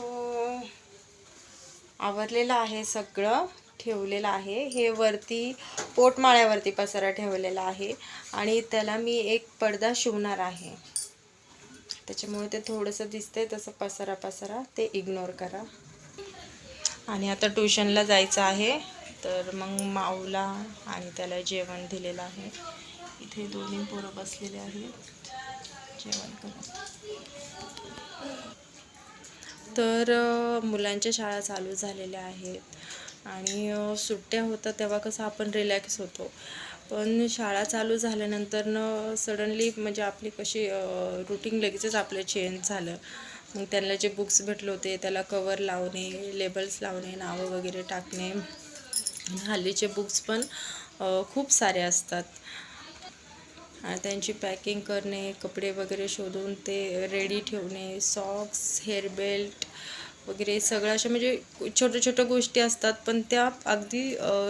So आवरलेलं आहे सगळं ठेवलेलं आहे. हे वरती पोटमाळ्यावरती पसारा ठेवलेला आहे आणि त्याला मी एक पडदा शिवणार आहे. त्याच्यामुळे ते थोडंसं दिसतंय तसं पसारा पसारा. ते इग्नोर करा. आणि आता ट्युशनला जायचं आहे. तर मग माऊला आणि त्याला जेवण दिलेलं आहे. इथे दोन्ही पोरं बसलेले आहेत. जेवण करत तर मुलांच्या शाळा चालू झालेल्या आहेत. आणि सुट्ट्या होतात तेव्हा कसं आपण रिलॅक्स होतो. पण शाळा चालू झाल्यानंतर न सडनली म्हणजे आपली कशी रुटीन लगेचच आपलं चेंज झालं. मग त्यांना जे बुक्स भेटले होते त्याला कवर लावणे लेबल्स लावणे नावं वगैरे टाकणे. हल्लीचे बुक्स पण खूप सारे असतात. त्यांची पॅकिंग करणे कपडे वगैरे शोधून ते रेडी ठेवणे सॉक्स हेअर बेल्ट वगैरे सगळं अशा म्हणजे छोट्या छोट्या गोष्टी असतात पण त्या अगदी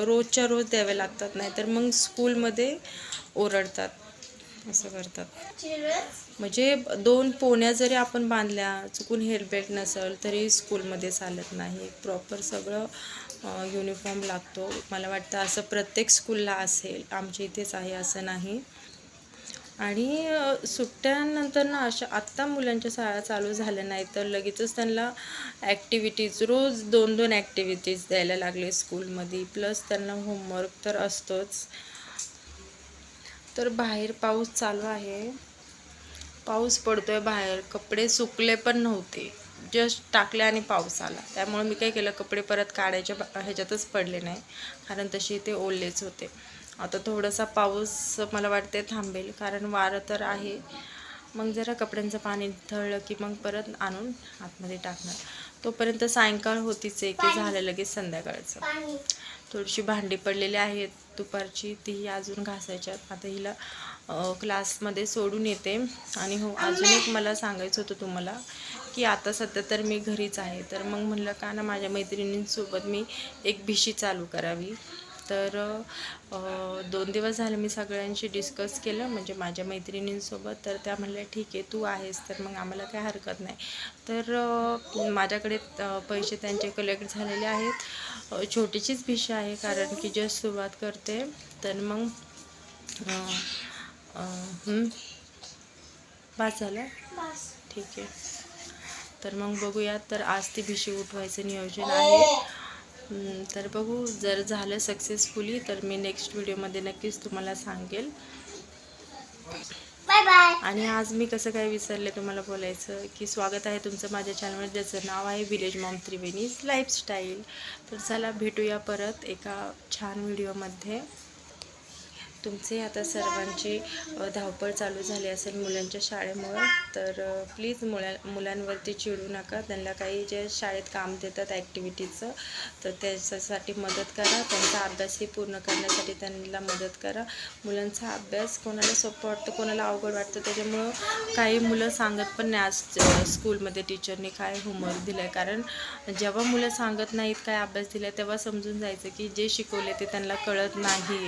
रोजच्या रोज द्याव्या लागतात नाहीतर मग स्कूलमध्ये ओरडतात असं करतात. म्हणजे दोन पोण्या जरी आपण बांधल्या चुकून हेअर बेल्ट नसेल तरी स्कूलमध्ये चालत नाही. प्रॉपर सगळं युनिफॉर्म लागतो. मला वाटतं असं प्रत्येक स्कूलला असेल आमच्या इथेच आहे असं नाही. आणि सुट्ट्यांनंतर सुट्ट्यानंतर ना अशा आत्ता मुलांच्या शाळा चालू झाल्या नाही तर लगेचच त्यांना ॲक्टिव्हिटीज रोज दोन दोन ॲक्टिव्हिटीज द्यायला लागले स्कूलमध्ये प्लस त्यांना होमवर्क तर असतोच. तर बाहेर पाऊस चालू आहे. पाऊस पडतोय बाहेर. कपडे सुकले पण नव्हते. जस्ट टाकले आणि पाऊस आला. त्यामुळे मी काय केलं कपडे परत काढायच्या ह्याच्यातच पडले नाही. कारण तसे ते ओलेच होते. आता थोडासा पाऊस मला वाटते थांबेल कारण वारं तर आहे. मग जरा कपड्यांचं पाणी थळलं की मग परत आणून आतमध्ये टाकणार. तोपर्यंत सायंकाळ होतीच आहे की झालं लगेच संध्याकाळचं. थोडीशी भांडी पडलेली आहेत दुपारची तीही अजून घासायच्यात आता हिला क्लासमध्ये सोडून येते. आणि हो अजून एक मला सांगायचं होतं तुम्हाला की आता सध्या तर मी घरीच आहे. तर मग म्हणलं का ना माझ्या मैत्रिणींसोबत मी एक भिशी चालू करावी. तर दोन दिवस झाले मी सगळ्यांशी डिस्कस केलं म्हणजे माझ्या मैत्रिणींसोबत. तर त्या म्हणल्या ठीक आहे तू आहेस तर मग आम्हाला काय हरकत नाही. तर माझ्याकडे पैसे त्यांचे कलेक्ट झालेले आहेत. छोटीशीच भिशी आहे कारण की जस्ट सुरुवात करते. तर मग. बस झालं? ठीक आहे. तर मग बघूया तर आज ती भिशी उठवायचं नियोजन आहे. तर बघू जर झालं सक्सेसफुली तर मी नेक्स्ट व्हिडिओमध्ये नक्कीच तुम्हाला सांगेल. बाय बाय आणि आज मी कसं काय विसरले तुम्हाला बोलायचं? की स्वागत आहे तुमचं माझ्या चॅनलवर ज्याचं नाव आहे विलेज मॉम त्रिवेणीज लाईफस्टाईल तर चला भेटूया परत एका छान व्हिडिओमध्ये तुमचे आता सर्वांची धावपळ चालू झाली असेल मुलांच्या शाळेमुळं तर प्लीज मुला मुलांवरती चिडू नका. त्यांना काही जे शाळेत काम देतात ॲक्टिव्हिटीचं तर त्याच्यासाठी मदत करा. त्यांचा अभ्यासही पूर्ण करण्यासाठी त्यांना मदत करा. मुलांचा अभ्यास कोणाला सोपं वाटतं कोणाला अवघड वाटतं त्याच्यामुळं काही मुलं सांगत पण नाही आज स्कूलमध्ये टीचरने काय होमवर्क दिलं आहे कारण जेव्हा मुलं सांगत नाहीत काय अभ्यास दिला तेव्हा समजून जायचं की जे शिकवले ते त्यांना कळत नाही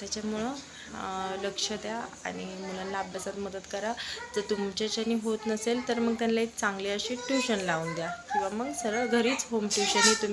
त्याच्यामुळं लक्ष द्या आणि मुलांना अभ्यासात मदत करा. जर तुमच्याच्याने होत नसेल तर मग त्यांना एक चांगली अशी ट्यूशन लावून द्या. किंवा मग सरळ घरीच होम ट्युशनही तुम्ही